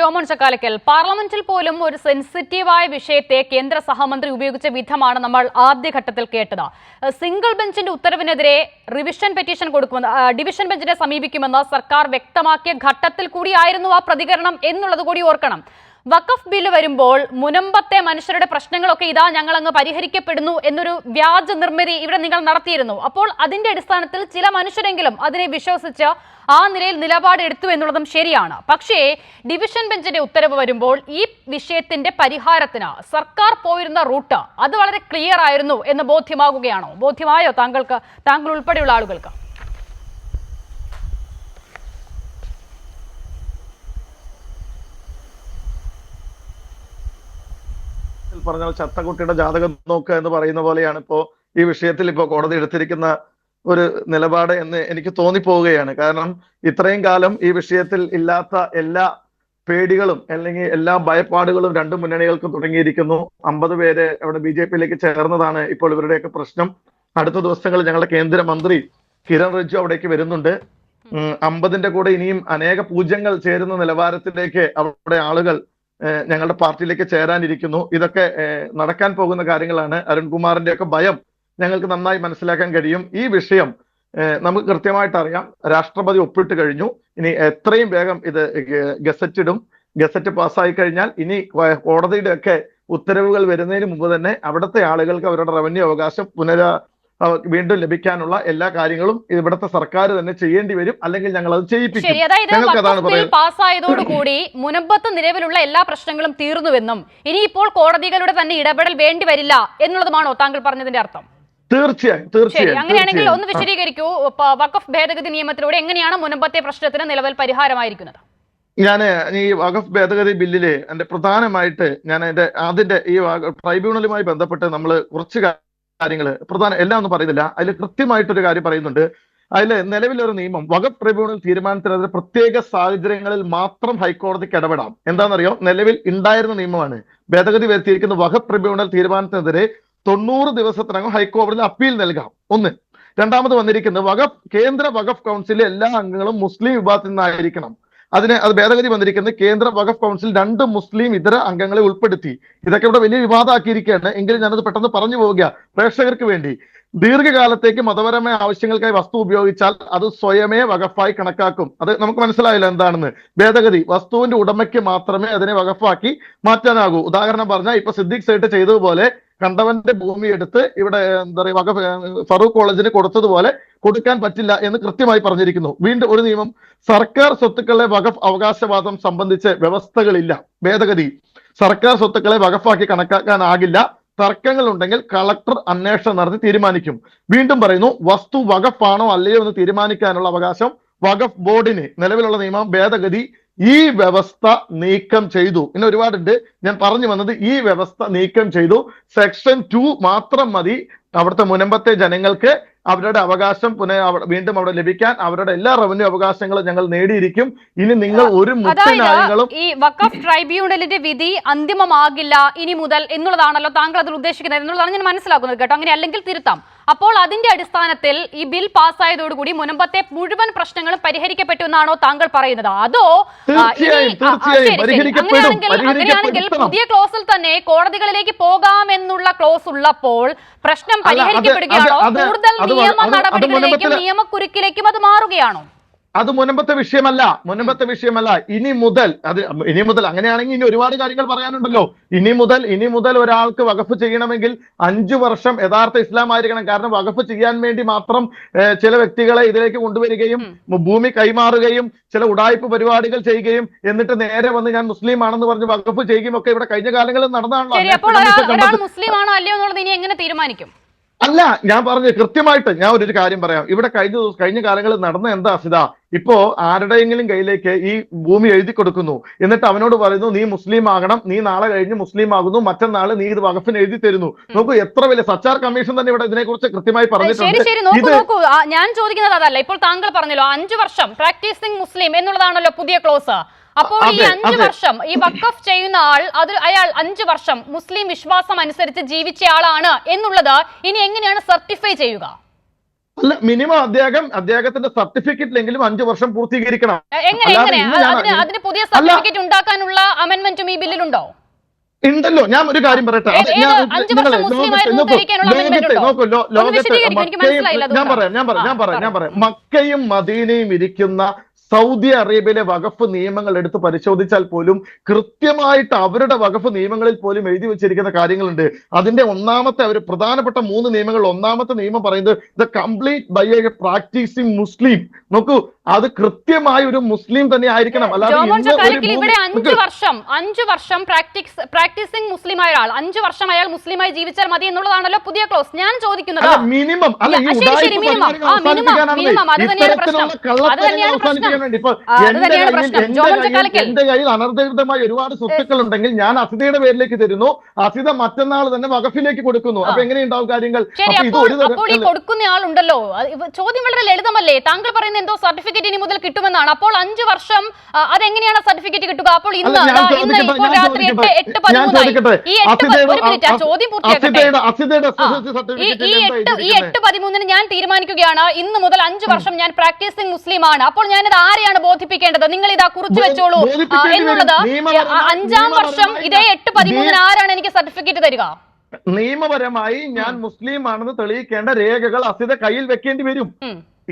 ടോമൺ ചക്കാലക്കൽ പാർലമെന്റിൽ പോലും ഒരു സെൻസിറ്റീവായ വിഷയത്തെ കേന്ദ്ര സഹമന്ത്രി ഉപയോഗിച്ച വിധമാണ് നമ്മൾ ആദ്യഘട്ടത്തിൽ കേട്ടത്. സിംഗിൾ ബെഞ്ചിന്റെ ഉത്തരവിനെതിരെ റിവിഷൻ പെറ്റീഷൻ കൊടുക്കുമെന്ന് ഡിവിഷൻ ബെഞ്ചിനെ സമീപിക്കുമെന്ന് സർക്കാർ വ്യക്തമാക്കിയ ഘട്ടത്തിൽ കൂടിയായിരുന്നു ആ പ്രതികരണം എന്നുള്ളത് കൂടി ഓർക്കണം. വഖഫ് ബില്ല് വരുമ്പോൾ മുനമ്പത്തെ മനുഷ്യരുടെ പ്രശ്നങ്ങളൊക്കെ ഇതാ ഞങ്ങൾ അങ്ങ് പരിഹരിക്കപ്പെടുന്നു എന്നൊരു വ്യാജ നിർമ്മിതി ഇവിടെ നിങ്ങൾ നടത്തിയിരുന്നു. അപ്പോൾ അതിന്റെ അടിസ്ഥാനത്തിൽ ചില മനുഷ്യരെങ്കിലും അതിനെ വിശ്വസിച്ച് ആ നിലയിൽ നിലപാട് എടുത്തു എന്നുള്ളതും ശരിയാണ്. പക്ഷേ ഡിവിഷൻ ബെഞ്ചിന്റെ ഉത്തരവ് വരുമ്പോൾ ഈ വിഷയത്തിന്റെ പരിഹാരത്തിന് സർക്കാർ പോയിരുന്ന റൂട്ട് അത് വളരെ ക്ലിയർ ആയിരുന്നു എന്ന് ബോധ്യമാകുകയാണോ? ബോധ്യമായോ താങ്കൾക്ക് താങ്കൾ ഉൾപ്പെടെയുള്ള ആളുകൾക്ക്? പറഞ്ഞ ചത്തക്കുട്ടിയുടെ ജാതകം നോക്കുക എന്ന് പറയുന്ന പോലെയാണ് ഇപ്പോ ഈ വിഷയത്തിൽ ഇപ്പോ കോടതി എടുത്തിരിക്കുന്ന ഒരു നിലപാട് എന്ന് എനിക്ക് തോന്നിപ്പോവുകയാണ്. കാരണം ഇത്രയും കാലം ഈ വിഷയത്തിൽ ഇല്ലാത്ത എല്ലാ പേടികളും അല്ലെങ്കിൽ എല്ലാ ഭയപ്പാടുകളും രണ്ട് മുന്നണികൾക്കും തുടങ്ങിയിരിക്കുന്നു. അമ്പത് പേര് അവിടെ ബി ജെ പിയിലേക്ക് ചേർന്നതാണ് ഇപ്പോൾ ഇവരുടെയൊക്കെ പ്രശ്നം. അടുത്ത ദിവസങ്ങളിൽ ഞങ്ങളുടെ കേന്ദ്രമന്ത്രി കിരൺ റിജ്ജു അവിടേക്ക് വരുന്നുണ്ട്. അമ്പതിന്റെ കൂടെ ഇനിയും അനേക പൂജ്യങ്ങൾ ചേരുന്ന നിലവാരത്തിലേക്ക് അവിടെ ആളുകൾ ഞങ്ങളുടെ പാർട്ടിയിലേക്ക് ചേരാനിരിക്കുന്നു. ഇതൊക്കെ നടക്കാൻ പോകുന്ന കാര്യങ്ങളാണ്. അരുൺകുമാറിന്റെ ഒക്കെ ഭയം ഞങ്ങൾക്ക് നന്നായി മനസ്സിലാക്കാൻ കഴിയും. ഈ വിഷയം നമുക്ക് കൃത്യമായിട്ട് അറിയാം. രാഷ്ട്രപതി ഒപ്പിട്ട് കഴിഞ്ഞു. ഇനി എത്രയും വേഗം ഇത് ഗസറ്റിടും. ഗസറ്റ് പാസ്സായി കഴിഞ്ഞാൽ ഇനി കോടതിയുടെ ഒക്കെ ഉത്തരവുകൾ വരുന്നതിന് മുമ്പ് തന്നെ അവിടുത്തെ ആളുകൾക്ക് അവരുടെ റവന്യൂ അവകാശം പുനര വീണ്ടും ലഭിക്കാനുള്ള എല്ലാ കാര്യങ്ങളും ഇവിടുത്തെ സർക്കാർ തന്നെ ചെയ്യേണ്ടി വരും. അല്ലെങ്കിൽ ഞങ്ങൾ അത് ചെയ്യിപ്പിക്കും പാസ്സായതോടുകൂടി മുനമ്പത്ത് നിലവിലുള്ള എല്ലാ പ്രശ്നങ്ങളും തീർന്നുവെന്നും ഇനിയിപ്പോൾ കോടതികളുടെ തന്നെ ഇടപെടൽ വേണ്ടി വരില്ല എന്നുള്ളതുമാണോ താങ്കൾ പറഞ്ഞതിന്റെ അർത്ഥം? തീർച്ചയായും തീർച്ചയായും അങ്ങനെയാണെങ്കിൽ ഒന്ന് വിശദീകരിക്കൂ. വഖഫ് ഭേദഗതി നിയമത്തിലൂടെ എങ്ങനെയാണ് മുനമ്പത്തെ പ്രശ്നത്തിന് നിലവിൽ പരിഹാരമായിരിക്കുന്നത്? ഞാൻ ഈ വഖഫ് ഭേദഗതി ബില്ലിൽ എന്റെ പ്രധാനമായിട്ട് ഞാൻ എന്റെ അതിന്റെ ഈ ട്രൈബ്യൂണലുമായി ബന്ധപ്പെട്ട് നമ്മൾ കുറച്ച് കാര്യങ്ങൾ പ്രധാന എല്ലാം ഒന്നും പറയുന്നില്ല. അതിൽ കൃത്യമായിട്ടൊരു കാര്യം പറയുന്നുണ്ട്. അതിൽ നിലവിലൊരു നിയമം വഖഫ് ട്രിബ്യൂണൽ തീരുമാനത്തിനെതിരെ പ്രത്യേക സാഹചര്യങ്ങളിൽ മാത്രം ഹൈക്കോടതിക്ക് ഇടപെടാം എന്താണെന്നറിയോ? നിലവിൽ ഉണ്ടായിരുന്ന നിയമമാണ്. ഭേദഗതി വരുത്തിയിരിക്കുന്ന വഖഫ് ട്രിബ്യൂണൽ തീരുമാനത്തിനെതിരെ തൊണ്ണൂറ് ദിവസത്തിനകം ഹൈക്കോടതിയിൽ അപ്പീൽ നൽകാം. ഒന്ന്. രണ്ടാമത് വന്നിരിക്കുന്നത് വഖഫ് കേന്ദ്ര വകഫ് കൗൺസിലെ എല്ലാ അംഗങ്ങളും മുസ്ലിം വിഭാഗത്തിൽ നിന്നായിരിക്കണം. അതിന് അത് ഭേദഗതി വന്നിരിക്കുന്നത് കേന്ദ്ര വഖഫ് കൗൺസിൽ രണ്ട് മുസ്ലിം ഇതര അംഗങ്ങളെ ഉൾപ്പെടുത്തി. ഇതൊക്കെ ഇവിടെ വലിയ വിവാദമാക്കിയിരിക്കുകയാണ് എങ്കിലും ഞാനത് പെട്ടെന്ന് പറഞ്ഞു പോവുക പ്രേക്ഷകർക്ക് വേണ്ടി. ദീർഘകാലത്തേക്ക് മതപരമായ ആവശ്യങ്ങൾക്കായി വസ്തു ഉപയോഗിച്ചാൽ അത് സ്വയമേ വകഫായി കണക്കാക്കും. അത് നമുക്ക് മനസ്സിലായില്ല എന്താണെന്ന്. ഭേദഗതി വസ്തുവിന്റെ ഉടമയ്ക്ക് മാത്രമേ അതിനെ വകഫാക്കി മാറ്റാനാകൂ. ഉദാഹരണം പറഞ്ഞാൽ ഇപ്പൊ സിദ്ദീഖ് സേട്ട് ചെയ്തതുപോലെ കണ്ടവന്റെ ഭൂമി എടുത്ത് ഇവിടെ എന്താ പറയുക ഫറൂഖ് കോളേജിന് കൊടുത്തതുപോലെ കൊടുക്കാൻ പറ്റില്ല എന്ന് കൃത്യമായി പറഞ്ഞിരിക്കുന്നു. വീണ്ടും ഒരു നിയമം സർക്കാർ സ്വത്തുക്കളെ വകഫ് അവകാശവാദം സംബന്ധിച്ച് വ്യവസ്ഥകളില്ല ഭേദഗതി. സർക്കാർ സ്വത്തുക്കളെ വകഫാക്കി കണക്കാക്കാനാകില്ല തർക്കങ്ങൾ ഉണ്ടെങ്കിൽ കളക്ടർ അന്വേഷണം നടത്തി തീരുമാനിക്കും. വീണ്ടും പറയുന്നു വസ്തു വകഫാണോ അല്ലയോ എന്ന് തീരുമാനിക്കാനുള്ള അവകാശം വഖഫ് ബോർഡിന് നിലവിലുള്ള നിയമം ഭേദഗതി ഈ വ്യവസ്ഥ നീക്കം ചെയ്തു. ഇന്ന് ഒരുപാടുണ്ട്. ഞാൻ പറഞ്ഞു വന്നത് ഈ വ്യവസ്ഥ നീക്കം ചെയ്തു. സെക്ഷൻ ടു മാത്രം മതി അവിടുത്തെ മുനമ്പത്തെ ജനങ്ങൾക്ക് അവരുടെ അവകാശം പുനഃ വീണ്ടും അവിടെ ലഭിക്കാൻ അവരുടെ എല്ലാ റവന്യൂ അവകാശങ്ങളും ഞങ്ങൾ നേടിയിരിക്കും. ഇനി നിങ്ങൾ ഒരു ഈ വഖഫ് ട്രൈബ്യൂണലിന്റെ വിധി അന്തിമമാകില്ല ഇനി മുതൽ എന്നുള്ളതാണല്ലോ താങ്കൾ അതിൽ ഉദ്ദേശിക്കുന്നത് എന്നുള്ളതാണ് ഞാൻ മനസ്സിലാക്കുന്നത് കേട്ടോ. അങ്ങനെ അല്ലെങ്കിൽ തിരുത്താം. അപ്പോൾ അതിന്റെ അടിസ്ഥാനത്തിൽ ഈ ബിൽ പാസ്സായതോടുകൂടി മുനമ്പത്തെ മുഴുവൻ പ്രശ്നങ്ങളും പരിഹരിക്കപ്പെട്ടു എന്നാണോ താങ്കൾ പറയുന്നത്? അതോ അങ്ങനെയാണെങ്കിൽ അങ്ങനെയാണെങ്കിൽ പുതിയ ക്ലോസിൽ തന്നെ കോടതികളിലേക്ക് പോകാമെന്നുള്ള ക്ലോസ് ഉള്ളപ്പോൾ പ്രശ്നം പരിഹരിക്കപ്പെടുകയാണോ? കൂടുതൽ നിയമ നടപടികളിലേക്കും നിയമക്കുരുക്കിലേക്കും അത് മാറുകയാണോ? അത് മുനമ്പത്തെ വിഷയമല്ല. മുനമ്പത്തെ വിഷയമല്ല. ഇനി മുതൽ അത് ഇനി മുതൽ അങ്ങനെയാണെങ്കിൽ ഇനി ഒരുപാട് കാര്യങ്ങൾ പറയാനുണ്ടല്ലോ. ഇനി മുതൽ ഇനി മുതൽ ഒരാൾക്ക് വകഫ് ചെയ്യണമെങ്കിൽ അഞ്ചു വർഷം യഥാർത്ഥ ഇസ്ലാം ആയിരിക്കണം. കാരണം വകഫ് ചെയ്യാൻ വേണ്ടി മാത്രം ചില വ്യക്തികളെ ഇതിലേക്ക് കൊണ്ടുവരികയും ഭൂമി കൈമാറുകയും ചില ഉടായ്പ പരിപാടികൾ ചെയ്യുകയും എന്നിട്ട് നേരെ വന്ന് ഞാൻ മുസ്ലിം ആണെന്ന് പറഞ്ഞ് വകഫ് ചെയ്യുകയും ഒക്കെ ഇവിടെ കഴിഞ്ഞ കാലങ്ങളിൽ കണ്ടത്. മുസ്ലിം ആണോ അല്ലയോ എന്നുള്ളത് ഇനി എങ്ങനെ തീരുമാനിക്കും? അല്ല ഞാൻ പറഞ്ഞു കൃത്യമായിട്ട് ഞാൻ ഒരു കാര്യം പറയാം. ഇവിടെ കഴിഞ്ഞ ദിവസം കഴിഞ്ഞ കാലങ്ങളിൽ നടന്ന എന്താ സിത ഇപ്പോ ആരുടെയെങ്കിലും കയ്യിലേക്ക് ഈ ഭൂമി എഴുതി കൊടുക്കുന്നു. എന്നിട്ട് അവനോട് പറയുന്നു നീ മുസ്ലിം ആകണം നീ നാളെ കഴിഞ്ഞ് മുസ്ലിം ആകുന്നു മറ്റന്നാൾ നീ ഇത് വകഫിന് എഴുതി തരുന്നു. നോക്കൂ എത്ര വലിയ സച്ചാർ കമ്മീഷൻ തന്നെ ഇവിടെ ഇതിനെക്കുറിച്ച് കൃത്യമായി പറഞ്ഞിട്ടുണ്ട്. ശരി നോക്കൂ നോക്കൂ. ഞാൻ ചോദിക്കുന്നത് അതല്ല ഇപ്പോൾ താങ്കൾ പറഞ്ഞല്ലോ അഞ്ചു വർഷം പ്രാക്ടീസിംഗ് മുസ്ലിം എന്നുള്ളതാണല്ലോ പുതിയ ക്ലോസ്. അപ്പോൾ ഈ അഞ്ചു വർഷം ഈ വക്കഫ് ചെയ്യുന്ന ആൾ അത് അയാൾ അഞ്ചു വർഷം മുസ്ലിം വിശ്വാസം അനുസരിച്ച് ജീവിച്ച ആളാണ് എന്നുള്ളത് ഇനി എങ്ങനെയാണ് സർട്ടിഫൈ ചെയ്യുക? അല്ല മിനിമം അദ്ദേഹം അദ്ദേഹത്തിന്റെ സർട്ടിഫിക്കറ്റിലെങ്കിലും അഞ്ചു വർഷം പൂർത്തീകരിക്കണം. എങ്ങനെ എങ്ങനെ? അതിന് പുതിയ സർട്ടിഫിക്കറ്റ് ഉണ്ടാക്കാനുള്ള അമെന്റ്മെന്റും ഈ ബില്ലിലുണ്ടോ ഉണ്ടല്ലോ. ഞാൻ ഒരു കാര്യം പറയട്ടെ. ലോകത്തെ നോക്കൂ, ലോകത്തെ ഞാൻ. പറയാം ഞാൻ പറയാം ഞാൻ പറയാം ഞാൻ പറ. പറയാം. മക്കയും മദീനയും ഇരിക്കുന്ന സൗദി അറേബ്യയിലെ വകഫ് നിയമങ്ങൾ എടുത്ത് പരിശോധിച്ചാൽ പോലും കൃത്യമായിട്ട് അവരുടെ വകഫ് നിയമങ്ങളിൽ പോലും എഴുതി വെച്ചിരിക്കുന്ന കാര്യങ്ങളുണ്ട്. അതിന്റെ ഒന്നാമത്തെ അവർ പ്രധാനപ്പെട്ട മൂന്ന് നിയമങ്ങൾ ഒന്നാമത്തെ നിയമം പറയുന്നത് the complete by a practicing മുസ്ലിം നോക്കൂ അത് കൃത്യമായ ഒരു മുസ്ലിം തന്നെ ആയിരിക്കണം. അല്ലാതെ ഇവിടെ അഞ്ചു വർഷം അഞ്ചു വർഷം പ്രാക്ടീസ് പ്രാക്ടീസിംഗ് മുസ്ലിമായ ഒരാൾ അഞ്ചു വർഷം അയാൾ മുസ്ലിമായി ജീവിച്ചാൽ മതി എന്നുള്ളതാണല്ലോ പുതിയ ക്ലോസ്. ഞാൻ ചോദിക്കുന്നത് മിനിമം അല്ല ഈ എന്റെ കയ്യിൽ അനധികൃതമായ ഒരുപാട് സ്വത്തുക്കൾ ഉണ്ടെങ്കിൽ ഞാൻ അസിതയുടെ പേരിലേക്ക് തരുന്നു. അസിത മറ്റന്നാൾ തന്നെ വകഫിലേക്ക് കൊടുക്കുന്നു. അപ്പൊ എങ്ങനെയുണ്ടാവും കാര്യങ്ങൾ? കൊടുക്കുന്ന ആളുണ്ടല്ലോ. ചോദ്യം വളരെ ലളിതമല്ലേ? താങ്കൾ പറയുന്ന എന്തോ സർട്ടിഫിക്കറ്റ് ഇനി മുതൽ കിട്ടുമെന്നാണ്. അപ്പോൾ അഞ്ചു വർഷം അതെങ്ങനെയാണ് സർട്ടിഫിക്കറ്റ് കിട്ടുക? അപ്പോൾ ഇന്ന് ഇന്ന് ഇപ്പോൾ രാത്രി എട്ട് എട്ട് പതിമൂന്നായി. ഈ എട്ട് ഒരു മിനിറ്റ് ആ ചോദ്യം പൂർത്തിയാക്കട്ടെ. ഈ സർട്ടിഫിക്കറ്റ് ഈ എന്താ എട്ട് ഈ എട്ട് പതിമൂന്നിന് ഞാൻ തീരുമാനിക്കുകയാണ്. ഇന്ന് മുതൽ അഞ്ചു വർഷം ഞാൻ പ്രാക്ടീസിംഗ് മുസ്ലിം ആണ് അപ്പോൾ ഞാനിത് ആരെയാണ് ബോധിപ്പിക്കേണ്ടത്? നിങ്ങൾ ഇതാ കുറിച്ചു വെച്ചോളൂ. എന്നുള്ളത് അഞ്ചാം വർഷം ഇതേ എട്ട് പതിമൂന്നിന് ആരാണ് എനിക്ക് സർട്ടിഫിക്കറ്റ് തരിക? നിയമപരമായി ഞാൻ മുസ്ലിം ആണെന്ന് തെളിയിക്കേണ്ട രേഖകൾ അസിത കയ്യിൽ വെക്കേണ്ടി വരും.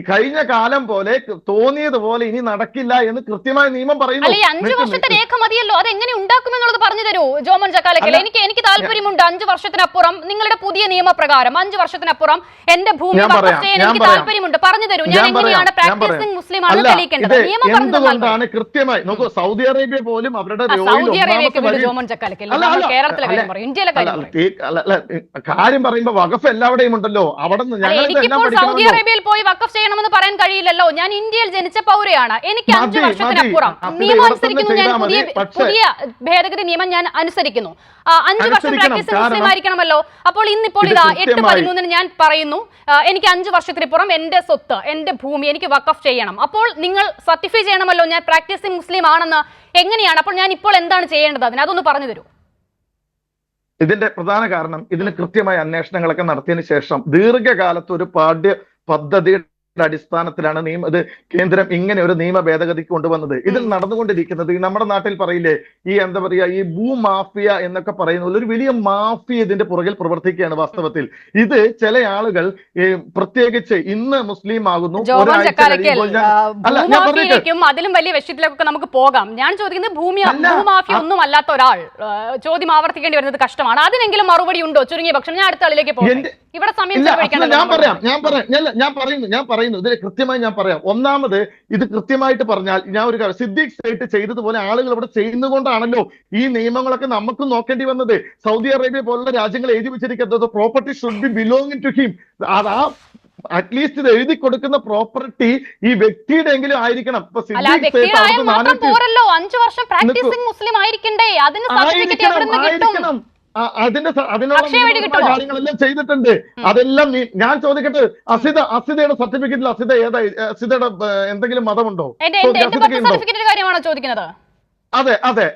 കഴിഞ്ഞ കാലം പോലെ തോന്നിയതുപോലെ ഇനി നടക്കില്ല എന്ന് കൃത്യമായ നിയമം പറയുന്നു. അല്ല അഞ്ചു വർഷത്തെ രേഖ മതിയല്ലോ. അത് എങ്ങനെ ഉണ്ടാക്കുമെന്നുള്ളത് പറഞ്ഞു തരൂ ജോമൻ ചക്കാലക്കൽ എനിക്ക് എനിക്ക് താല്പര്യമുണ്ട് അഞ്ചു വർഷത്തിനപ്പുറം നിങ്ങളുടെ പുതിയ നിയമപ്രകാരം. അഞ്ചു വർഷത്തിനപ്പുറം എന്റെ ഭൂമി വഖഫ് എനിക്ക്. താല്പര്യമുണ്ട്. പറഞ്ഞു തരൂ ഞാൻ എങ്ങനെയാണ് പ്രാക്ടീസിംഗ് മുസ്ലിം ആണ് തെളിയിക്കേണ്ടത്? നിയമം എന്തുകൊണ്ടാണ് കൃത്യമായി? നോക്കൂ സൗദി അറേബ്യ പോലും അവരുടെ സൗദി അറേബ്യക്ക് ജോമൻ ചക്കാലക്കൽ കേരളത്തിലെ കാര്യം പറയും ഇന്ത്യയിലെ കാര്യം കാര്യം പറയുമ്പോ വകഫ് എല്ലാവിടെയും ഉണ്ടല്ലോ. അവിടെ സൗദി അറേബ്യയിൽ പോയി വക്കഫ് ചെയ്യണമെന്ന് പറയാൻ കഴിയില്ലല്ലോ. ഞാൻ ഇന്ത്യയിൽ ജനിച്ച പൗരയാണ്. എനിക്ക് അഞ്ചു വർഷത്തിനപ്പുറം. നിയമം അനുസരിക്കുന്നു ഞാൻ പുതിയ പുതിയ ഭേദഗതി നിയമം ഞാൻ അനുസരിക്കുന്നു. അഞ്ചു വർഷം പ്രാക്ടീസ് മുസ്ലിം ആയിരിക്കണമല്ലോ അപ്പോൾ ഇന്നിപ്പോൾ ഇതാ എട്ട് പതിമൂന്നിന് ഞാൻ പറയുന്നു. എനിക്ക് അഞ്ചു വർഷത്തിനപ്പുറം എന്റെ സ്വത്ത് എന്റെ ഭൂമി എനിക്ക് വക്കഫ് ചെയ്യണം. അപ്പോൾ നിങ്ങൾ സർട്ടിഫൈ ചെയ്യണമല്ലോ. ഞാൻ പ്രാക്ടീസിംഗ് മുസ്ലിം ആണെന്ന് എങ്ങനെയാണ്? അപ്പോൾ ഞാൻ ഇപ്പോൾ എന്താണ് ചെയ്യേണ്ടത്? അതിന് അതൊന്ന് പറഞ്ഞു തരൂ. ഇതിന്റെ പ്രധാന കാരണം ഇതിന് കൃത്യമായ അന്വേഷണങ്ങളൊക്കെ നടത്തിയതിനു ശേഷം ദീർഘകാലത്ത് ഒരു പാഠ്യ പദ്ധതിയുടെ അടിസ്ഥാനത്തിലാണ് നിയമ ഇത് കേന്ദ്രം ഇങ്ങനെ ഒരു നിയമ ഭേദഗതി കൊണ്ടുവന്നത്. ഇതിൽ നടന്നുകൊണ്ടിരിക്കുന്നത് നമ്മുടെ നാട്ടിൽ പറയില്ലേ ഈ എന്താ പറയാ ഈ ഭൂമാഫിയ എന്നൊക്കെ പറയുന്ന പോലെ ഒരു വലിയ മാഫിയ ഇതിന്റെ പുറകിൽ പ്രവർത്തിക്കുകയാണ് വാസ്തവത്തിൽ. ഇത് ചില ആളുകൾ പ്രത്യേകിച്ച് ഇന്ന് മുസ്ലിം ആകുന്നു അതിലും വലിയ വിഷയത്തിലേക്കൊക്കെ നമുക്ക് പോകാം. ഞാൻ ചോദിക്കുന്നത് ഭൂമി ഭൂമാഫിയ ഒന്നും അല്ലാത്ത ഒരാൾ ചോദ്യം ആവർത്തിക്കേണ്ടി വരുന്നത് കഷ്ടമാണ്. അതിനെങ്കിലും മറുപടി ഉണ്ടോ? ചുരുങ്ങിയ പക്ഷം ഞാൻ അടുത്ത ആളിലേക്ക് പോകും ഇവിടെ സമയം ഞാൻ പറയാം ഞാൻ പറയാം ഞാൻ പറയുന്നു ഞാൻ പറയുന്നു. ഇതിൽ കൃത്യമായി ഞാൻ പറയാം. ഒന്നാമത് ഇത് കൃത്യമായിട്ട് പറഞ്ഞാൽ ഞാൻ ഒരു കാര്യം സിദ്ദീഖ് സൈറ്റ് ചെയ്തതുപോലെ ആളുകൾ ഇവിടെ ചെയ്യുന്നതുകൊണ്ടാണല്ലോ ഈ നിയമങ്ങളൊക്കെ നമുക്ക് നോക്കേണ്ടി വന്നത്. സൗദി അറേബ്യ പോലുള്ള രാജ്യങ്ങൾ എഴുതി വെച്ചിരിക്കുന്നത് property should be belonging to him അത് ആ അറ്റ്ലീസ്റ്റ് ഇത് എഴുതി കൊടുക്കുന്ന പ്രോപ്പർട്ടി ഈ വ്യക്തിയുടെ എങ്കിലും ആയിരിക്കണം അഞ്ചു വർഷം പ്രാക്ടീസിംഗ് മുസ്ലിം ആയിരിക്കണ്ടേ? അതിന് സർട്ടിഫിക്കറ്റ് ആയിരിക്കണം. അതിന്റെ അതിനുള്ള? കാര്യങ്ങളെല്ലാം ചെയ്തിട്ടുണ്ട്. അതെല്ലാം ഞാൻ ചോദിക്കട്ടെ അസിത അസിതയുടെ സർട്ടിഫിക്കറ്റിൽ അസിത ഏതാ അസിതയുടെ എന്തെങ്കിലും മതമുണ്ടോ? അസിതയ്ക്ക് ഉണ്ടോ? അതെ അതെ.